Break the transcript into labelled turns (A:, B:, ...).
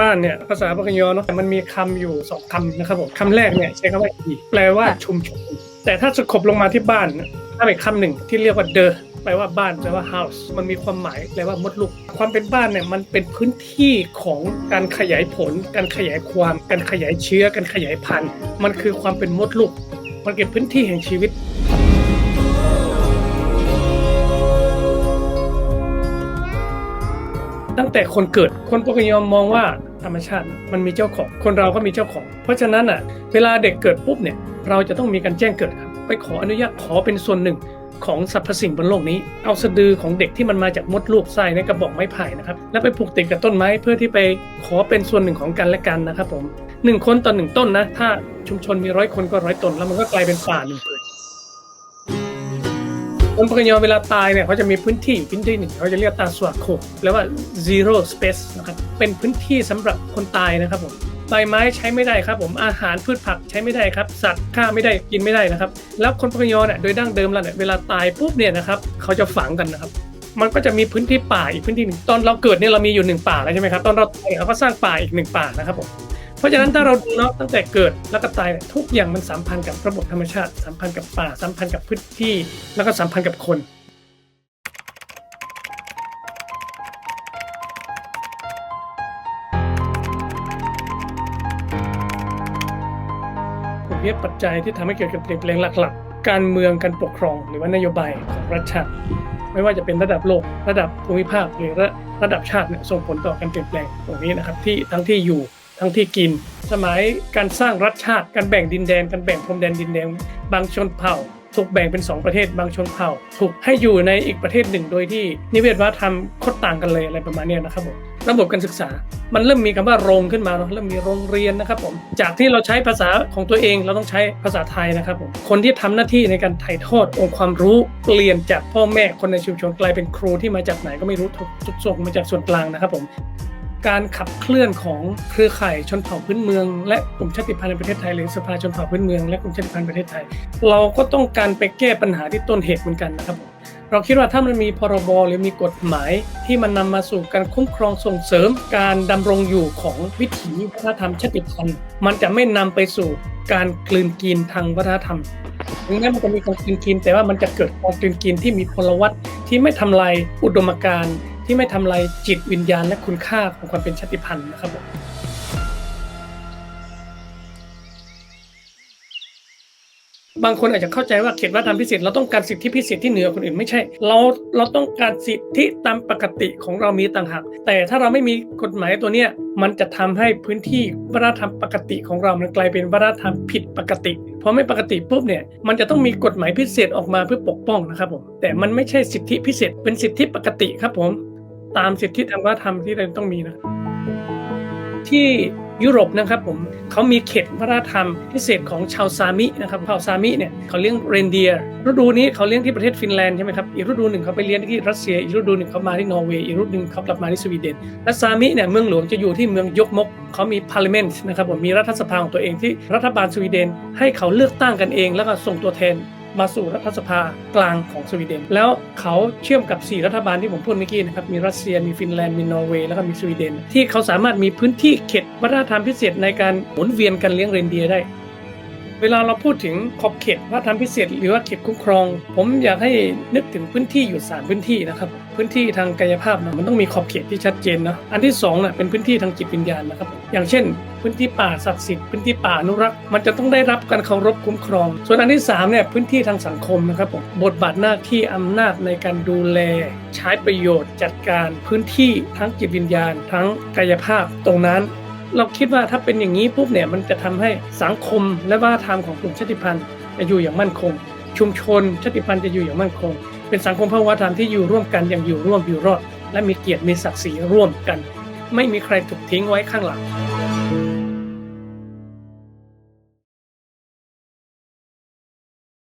A: บ้านเนี่ยภาษาปากยอเนาะมันมีคำอยู่สองคำนะครับผมคำแรกเนี่ยใช้คำว่าอีแปลว่าชุมชนแต่ถ้าสะกบลงมาที่บ้านเนี่ยถ้าเป็นคำหนึ่งที่เรียกว่าเดอแปลว่าบ้านแปลว่า house มันมีความหมายแปลว่ามดลูก ความเป็นบ้านเนี่ยมันเป็นพื้นที่ของการขยายผล การขยายความ การขยายเชื้อ การขยายพันธุ์ มันคือความเป็นมดลูก มันเป็นพื้นที่แห่งชีวิต ตั้งแต่คนเกิดคนปกยอมมองว่าธรรมชาติมันมีเจ้าของ คนเราก็มีเจ้าของ เพราะฉะนั้นอะเวลาเด็กเกิดปุ๊บเนี่ยเราจะต้องมีการแจ้งเกิดครับไปขออนุญาตขอเป็นส่วนหนึ่งของสรรพสิ่งบนโลกนี้ เอาสะดือของเด็กที่มันมาจากมดลูกไส้ในกระบอกไม้ไผ่นะครับ แล้วไปผูกติดกับต้นไม้เพื่อที่ไปขอเป็นส่วนหนึ่งของกันและกันนะครับผมหนึ่งคนต่อหนึ่งต้นนะ ถ้าชุมชนมีร้อยคนก็ร้อยต้น แล้วมันก็กลายเป็นป่าหนึ่ง คนปกยอเวลาตายเนี่ยเขาจะมีพื้นที่พื้นที่หนึ่งเขาจะเรียกตาสวาโคแปลว่า zero space นะครับเป็นพื้นที่สำหรับคนตายนะครับผมใบไม้ใช้ไม่ได้ครับผมอาหารพืชผักใช้ไม่ได้ครับ สัตว์ฆ่าไม่ได้กินไม่ได้นะครับ แล้วคนปกยอเนี่ยโดยดั้งเดิมแล้วเนี่ยเวลาตายปุ๊บเนี่ยนะครับเขาจะฝังกันนะครับมันก็จะมีพื้นที่ป่าอีกพื้นที่หนึ่งตอนเราเกิดเนี่ยเรามีอยู่หนึ่งป่าแล้วใช่ไหมครับตอนเราตายเขาก็สร้างป่าอีกหนึ่งป่านะครับผม เพราะฉะนั้นถ้าเราดูเนาะตั้งแต่เกิดแล้วก็ตายเนี่ยทุกอย่างมันสัมพันธ์กับระบบธรรมชาติ สัมพันธ์กับป่าสัมพันธ์กับพื้นที่ แล้วก็สัมพันธ์กับคนผมเรียกปัจจัยที่ทำให้เกิดการเปลี่ยนแปลงหลักๆ การเมืองการปกครอง หรือว่านโยบายของรัฐชาติไม่ว่าจะเป็นระดับโลก ระดับภูมิภาคหรือระระดับชาติเนี่ยส่งผลต่อการเปลี่ยนแปลงตรงนี้นะครับที่ทั้งที่อยู่ ทั้งที่กิน สมัยการสร้างรัฐชาติการแบ่งดินแดนการแบ่งพรมแดนดินแดนบางชนเผ่าถูกแบ่งเป็น 2 ประเทศบางชนเผ่า ถูกให้อยู่ในอีกประเทศหนึ่งโดยที่นิเวศวัฒนธรรมโคตรต่างกันเลยอะไรประมาณนี้นะครับผมระบบการศึกษา มันเริ่มมีคำว่าโรงขึ้นมาเนอะเริ่มมีโรงเรียนนะครับผมจากที่เราใช้ภาษาของตัวเองเราต้องใช้ภาษาไทยนะครับผมคนที่ทำหน้าที่ในการถ่ายทอดองค์ความรู้เปลี่ยนจากพ่อแม่คนในชุมชนกลายเป็นครูที่มาจากไหนก็ไม่รู้ถูกส่งมาจากส่วนกลางนะครับผม การขับเคลื่อนของเครือข่ายชนเผ่าพื้นเมือง และกลุ่มชาติพันธุ์ในประเทศไทยหรือสภาชนเผ่าพื้นเมืองและกลุ่มชาติพันธุ์ประเทศไทย เราก็ต้องการไปแก้ปัญหาที่ต้นเหตุเหมือนกันนะครับผมเราคิดว่าถ้ามันมีพรบหรือมีกฎหมายที่มันนำมาสู่การคุ้มครองส่งเสริม การดำรงอยู่ของวิถีวัฒนธรรมชาติพันธุ์มันจะไม่นำไปสู่การกลืนกินทางวัฒนธรรมถึงแม้มันจะมีการกลืนกิน แต่ว่ามันจะเกิดการกลืนกินที่มีพลวัตที่ไม่ทำลายอุดมการณ์ ที่ไม่ทำลายจิตวิญญาณและคุณค่าของความเป็นชาติพันธุ์นะครับผมบางคนอาจจะเข้าใจว่าเขตวัฒนธรรมพิเศษเราต้องการสิทธิพิเศษที่เหนือคนอื่นไม่ใช่ เราเราต้องการสิทธิตามปกติของเรามีต่างหากแต่ถ้าเราไม่มีกฎหมายตัวเนี้ยมันจะทำให้พื้นที่วัฒนธรรมปกติของเรา มันกลายเป็นวัฒนธรรมผิดปกติพอไม่ปกติปุ๊บเนี่ยมันจะต้องมีกฎหมายพิเศษออกมาเพื่อปกป้องนะครับผมแต่มันไม่ใช่สิทธิพิเศษเป็นสิทธิปกติครับผม ตามสิทธิทางวัฒนธรรมที่เราต้องมีนะ ที่ยุโรปนะครับผมเขามีเขตวัฒนธรรมพิเศษของชาวซามินะครับเผ่าซามิเนี่ยเขาเลี้ยงเรนเดียร์ฤดูนี้เขาเลี้ยงที่ประเทศฟินแลนด์ใช่ไหมครับอีกฤดูหนึ่งเขาไปเลี้ยงที่รัสเซียอีกฤดูหนึ่งเขามาที่นอร์เวย์อีกฤดูหนึ่งเขากลับมาที่สวีเดนและซามิเนี่ยเมืองหลวงจะอยู่ที่เมืองยกมกเขามีพาร์ลิเมนต์นะครับผมมีรัฐสภาของตัวเองที่รัฐบาลสวีเดน ให้เขาเลือกตั้งกันเอง แล้วก็ส่งตัวแทน มาสู่รัฐสภากลางของสวีเดน แล้วเขาเชื่อมกับ 4 รัฐบาลที่ผมพูดเมื่อกี้นะครับ มีรัสเซีย มีฟินแลนด์ มีนอร์เวย์ แล้วก็มีสวีเดน ที่เขาสามารถมีพื้นที่เขตวัฒนธรรมพิเศษในการหมุนเวียนกันเลี้ยงเรนเดียได้เวลาเราพูดถึงขอบเขตวัฒนธรรมพิเศษหรือว่าเขตคุ้มครอง ผมอยากให้นึกถึงพื้นที่อยู่ 3 พื้นที่นะครับ พื้นที่ทางกายภาพนะมันต้องมีขอบเขตที่ชัดเจนนะอันที่2น่ะเป็นพื้นที่ทางจิตวิญญาณนะครับ อย่างเช่น พื้นที่ป่าศักดิ์สิทธิ์พื้นที่ป่าอนุรักษ์มันจะต้องได้รับการเคารพคุ้มครอง ส่วนอันที่3เนี่ยพื้นที่ทางสังคมนะครับผมบทบาทหน้าที่อำนาจในการดูแล ใช้ประโยชน์ จัดการพื้นที่ทั้งจิตวิญญาณ ทั้งกายภาพตรงนั้นเราคิดว่าถ้าเป็นอย่างนี้ปุ๊บเนี่ยมันจะทำให้สังคมและวัฒนธรรมของกลุ่มชาติพันธุ์จะอยู่อย่างมั่นคง ชุมชนชาติพันธุ์จะอยู่อย่างมั่นคง เป็นสังคมพหุวัฒนธรรมที่อยู่ร่วมกันอย่างอยู่ร่วมอยู่รอด และมีเกียรติมีศักดิ์ศรีร่วมกัน ไม่มีใครถูกทิ้งไว้ข้างหลัง